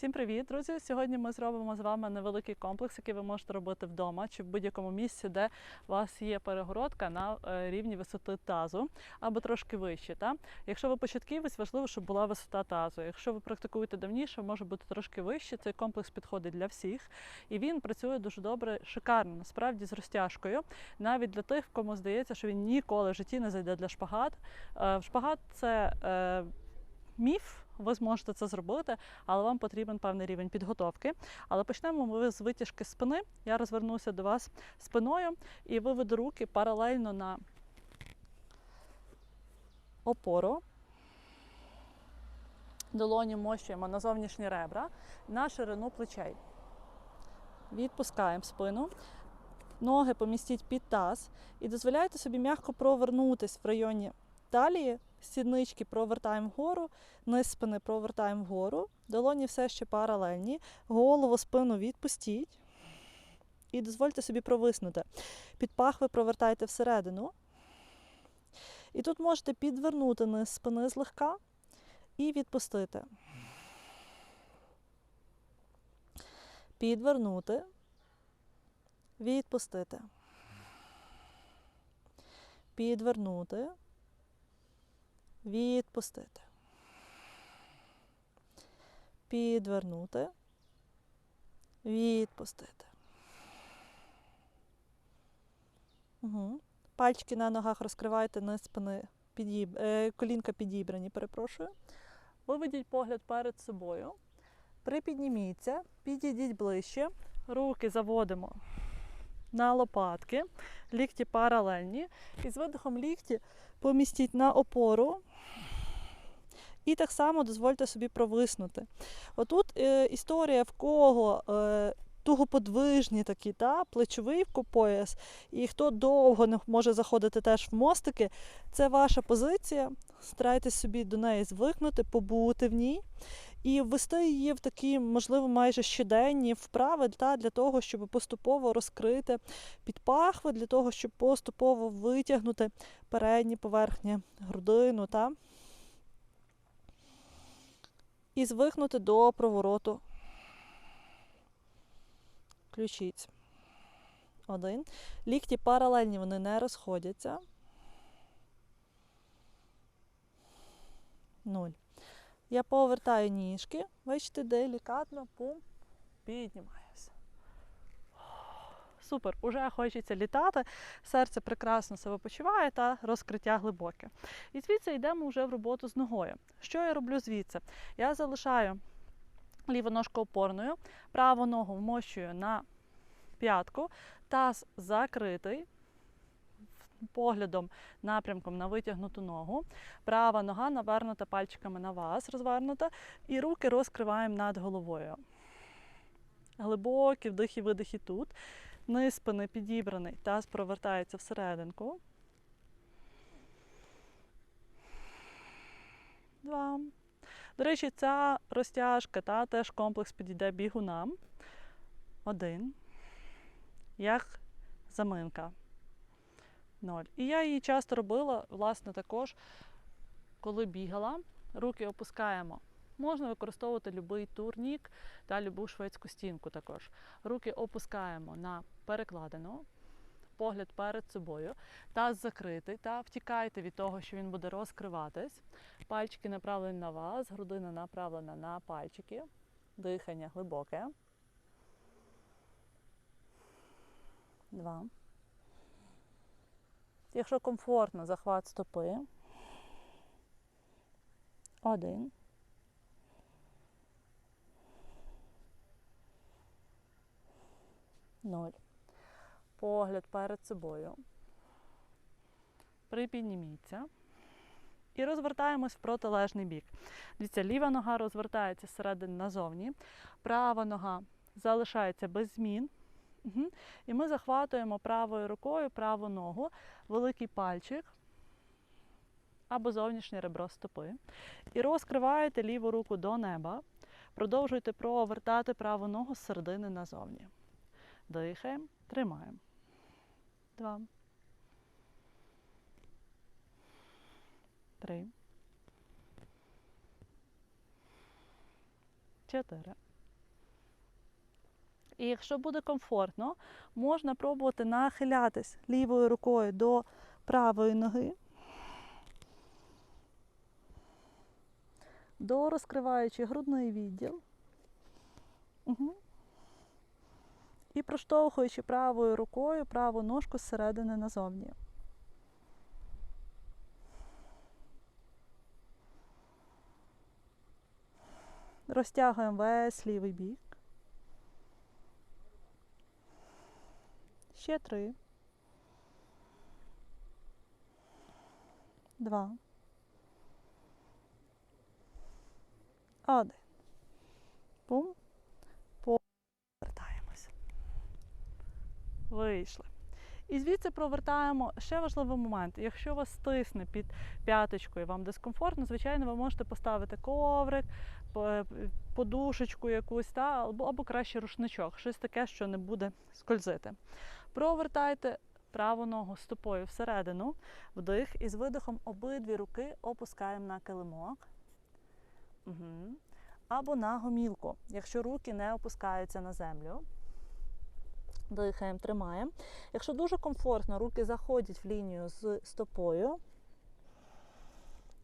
Всім привіт, друзі! Сьогодні ми зробимо з вами невеликий комплекс, який ви можете робити вдома чи в будь-якому місці, де у вас є перегородка на е, рівні висоти тазу або трошки вище. Та? Якщо ви початківець, важливо, щоб була висота тазу. Якщо ви практикуєте давніше, може бути трошки вище. Цей комплекс підходить для всіх. І він працює дуже добре, шикарно, насправді з розтяжкою. Навіть для тих, кому здається, що він ніколи в житті не зайде для шпагат. Е, Шпагат це е, міф. Ви зможете це зробити, але вам потрібен певний рівень підготовки. Але почнемо ми з витяжки спини. Я розвернуся до вас спиною і виведу руки паралельно на опору. Долоні мощуємо на зовнішні ребра, на ширину плечей. Відпускаємо спину. Ноги помістіть під таз і дозволяйте собі м'яко провернутись в районі талії, сіднички провертаємо вгору, низ спини провертаємо вгору, долоні все ще паралельні, голову, спину відпустіть. І дозвольте собі провиснути. Під пахви провертайте всередину. І тут можете підвернути низ спини злегка і відпустити. Підвернути, відпустити. Підвернути. Відпустити. Підвернути. Відпустити. Угу. Пальчики на ногах розкривайте низ спини, підіб... е, колінка підібрані, перепрошую. Виведіть погляд перед собою. Припідніміться, підійдіть ближче, руки заводимо на лопатки, лікті паралельні. І з видихом лікті помістіть на опору. І так само дозвольте собі провиснути. Отут е, історія в кого е, тугоподвижні такі, та, плечовий пояс, і хто довго не може заходити теж в мостики, це ваша позиція. Старайтесь собі до неї звикнути, побути в ній і ввести її в такі, можливо, майже щоденні вправи та, для того, щоб поступово розкрити підпахви, для того, щоб поступово витягнути передні поверхні грудину. Та, і звикнути до провороту ключиць. Один. Лікті паралельні, вони не розходяться. Нуль. Я повертаю ніжки, бачите, делікатно, пум, піднімаюся. Супер, уже хочеться літати, серце прекрасно себе почуває та розкриття глибоке. І звідси йдемо вже в роботу з ногою. Що я роблю звідси? Я залишаю ліву ножку опорною, праву ногу вмощую на п'ятку, таз закритий. Поглядом, напрямком на витягнуту ногу. Права нога навернута пальчиками на вас, розвернута, і руки розкриваємо над головою. Глибокі вдихи, видихи тут. Низ спини підібраний, таз провертається всерединку. Два. До речі, ця розтяжка та теж комплекс підійде бігунам. Один. Як заминка. Ноль. І я її часто робила, власне, також, коли бігала. Руки опускаємо. Можна використовувати будь-який турнік та любу шведську стінку також. Руки опускаємо на перекладину, погляд перед собою, таз закритий, та втікайте від того, що він буде розкриватись. Пальчики направлені на вас, грудина направлена на пальчики, дихання глибоке. Два. Якщо комфортно, захват стопи. Один. Ноль. Погляд перед собою. Припідніміться. І розвертаємось в протилежний бік. Дивіться, ліва нога розвертається зсередини назовні, права нога залишається без змін. Угу. І ми захватуємо правою рукою праву ногу, великий пальчик або зовнішнє ребро стопи. І розкриваєте ліву руку до неба. Продовжуйте провертати праву ногу з середини назовні. Дихаємо, тримаємо. Два. Три. Чотири. І якщо буде комфортно, можна пробувати нахилятись лівою рукою до правої ноги. До розкриваючи грудний відділ. Угу. І проштовхуючи правою рукою праву ножку зсередини назовні. Розтягуємо весь лівий бік. Ще три. Два. Один. Пум. Повертаємось. Вийшли. І звідси провертаємо ще важливий момент. Якщо вас стисне під п'яточкою, вам дискомфортно, звичайно, ви можете поставити коврик, подушечку якусь, та, або, або краще рушничок, щось таке, що не буде скользити. Провертайте праву ногу стопою всередину, вдих, і з видихом обидві руки опускаємо на килимок. Угу. Або на гомілку, якщо руки не опускаються на землю. Дихаємо, тримаємо. Якщо дуже комфортно, руки заходять в лінію з стопою.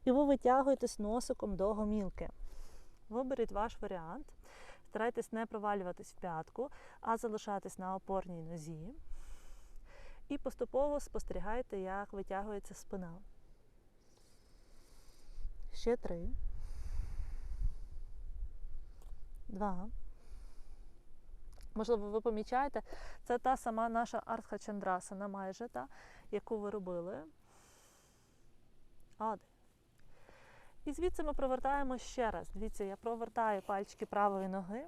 І ви витягуєтесь носиком до гомілки. Виберіть ваш варіант. Старайтесь не провалюватись в п'ятку, а залишатись на опорній нозі. І поступово спостерігайте, як витягується спина. Ще три. Два. Можливо, ви помічаєте, це та сама наша Артха Чандрасана, майже та, яку ви робили. Один. І звідси ми провертаємо ще раз. Дивіться, я провертаю пальчики правої ноги,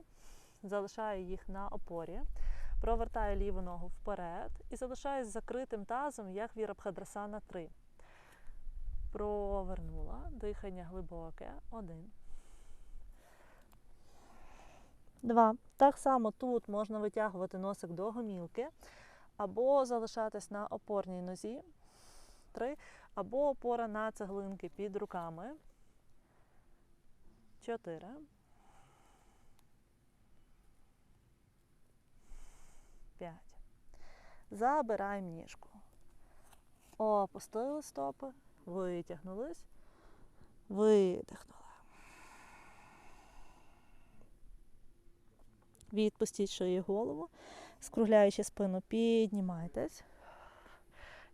залишаю їх на опорі, провертаю ліву ногу вперед і залишаю з закритим тазом, як Вірабхадрасана 3. Провернула, дихання глибоке. Один. Два. Так само тут можна витягувати носик до гомілки, або залишатись на опорній нозі. Три. Або опора на цеглинки під руками. Чотири. П'ять. Забираємо ніжку. Опустили стопи, витягнулись, видихнули. Відпустіть шиї голову, скругляючи спину, піднімайтесь.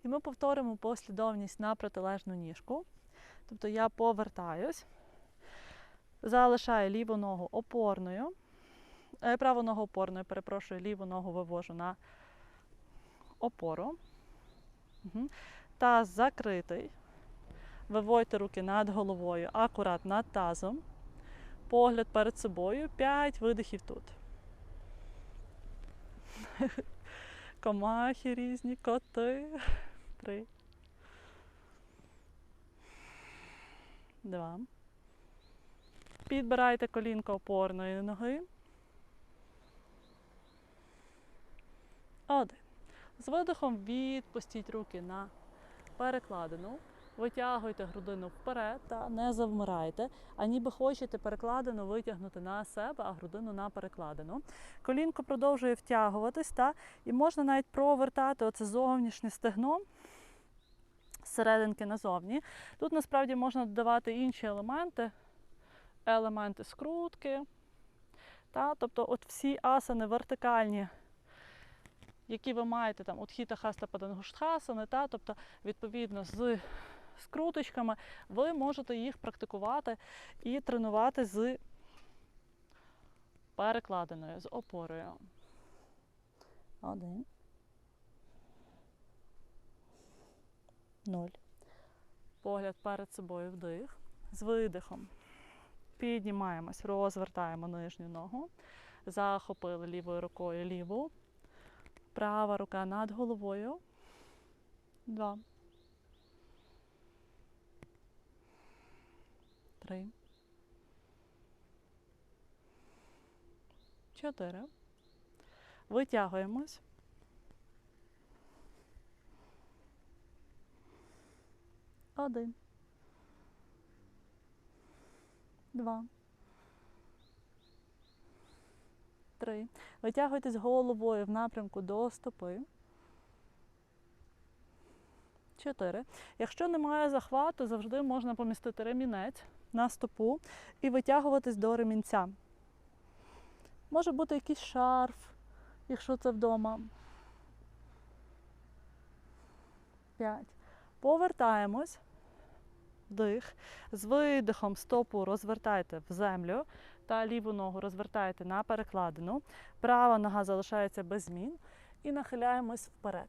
І ми повторимо послідовність на протилежну ніжку. Тобто я повертаюсь, залишаю ліву ногу опорною, е, праву ногу опорною, перепрошую, ліву ногу вивожу на опору. Угу. Таз закритий. Виводьте руки над головою, акурат над тазом. Погляд перед собою. П'ять видихів тут. Комахи різні, коти. Три. Два. Підбирайте колінко опорної ноги. Один. З видихом відпустіть руки на перекладину. Витягуйте грудину вперед та не завмирайте, а ніби хочете перекладину витягнути на себе, а грудину на перекладину. Колінко продовжує втягуватись, та, і можна навіть провертати оце зовнішнє стегно серединки назовні. Тут насправді можна додавати інші елементи, елементи скрутки. Та, тобто от всі асани вертикальні які ви маєте там от хіта хаста падангуштхасани, та тобто відповідно з скруточками, ви можете їх практикувати і тренувати з перекладиною, з опорою. Один. Нуль. Погляд перед собою вдих. З видихом. Піднімаємось, розвертаємо нижню ногу. Захопили лівою рукою ліву. Права рука над головою. Два. Три. Чотири. Витягуємось. Один. Два. Три. Витягуйтесь головою в напрямку до стопи. Чотири. Якщо немає захвату, завжди можна помістити ремінець на стопу і витягуватись до ремінця. Може бути якийсь шарф, якщо це вдома. П'ять. Повертаємось. Вдих. З видихом стопу розвертайте в землю та ліву ногу розвертаєте на перекладину. Права нога залишається без змін. І нахиляємось вперед.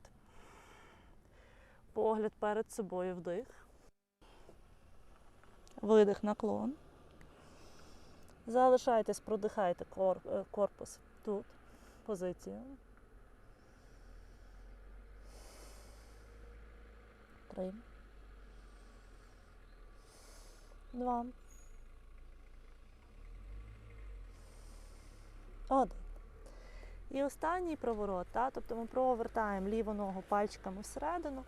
Погляд перед собою вдих. Видих, наклон. Залишайтесь, продихайте е, корпус тут, позицію. Три. Два. Один. І останній проворот, та? тобто ми провертаємо ліву ногу пальчиками всередину,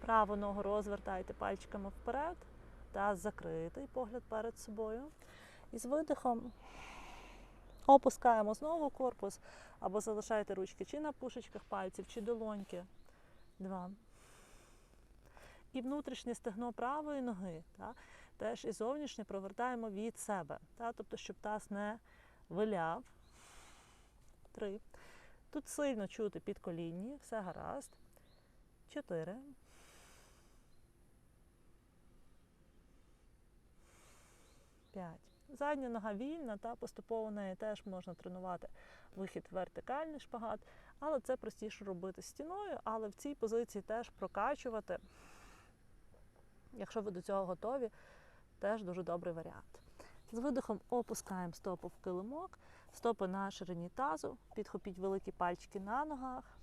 праву ногу розвертаєте пальчиками вперед та закритий погляд перед собою. І з видихом опускаємо знову корпус або залишаєте ручки чи на пушечках пальців, чи долоньки. Два. І внутрішнє стегно правої ноги. Та? Теж і зовнішнє провертаємо від себе. Та? Тобто, щоб таз не виляв. Три. Тут сильно чути під колінні, все гаразд. Чотири. П'ять. Задня нога вільна, та поступово неї теж можна тренувати вихід в вертикальний шпагат, але це простіше робити стіною, але в цій позиції теж прокачувати, якщо ви до цього готові, теж дуже добрий варіант. З видихом опускаємо стопу в килимок, стопи на ширині тазу, підхопіть великі пальчики на ногах,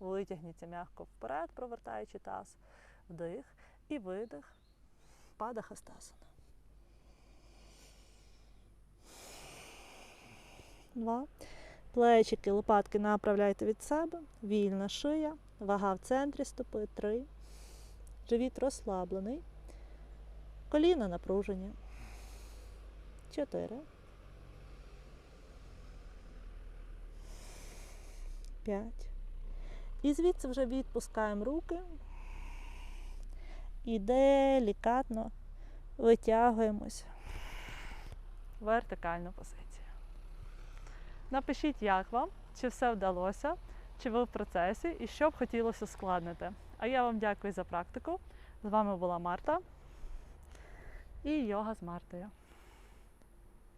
витягніться м'яко вперед, провертаючи таз, вдих і видих, пада Два. Плечики, лопатки направляйте від себе, вільна шия, вага в центрі стопи. Три. Живіт розслаблений. Коліна напружені. Чотири. П'ять. І звідси вже відпускаємо руки і делікатно витягуємось вертикальну позицію. Напишіть, як вам, чи все вдалося, чи ви в процесі і що б хотілося складнити. А я вам дякую за практику. З вами була Марта і йога з Мартою.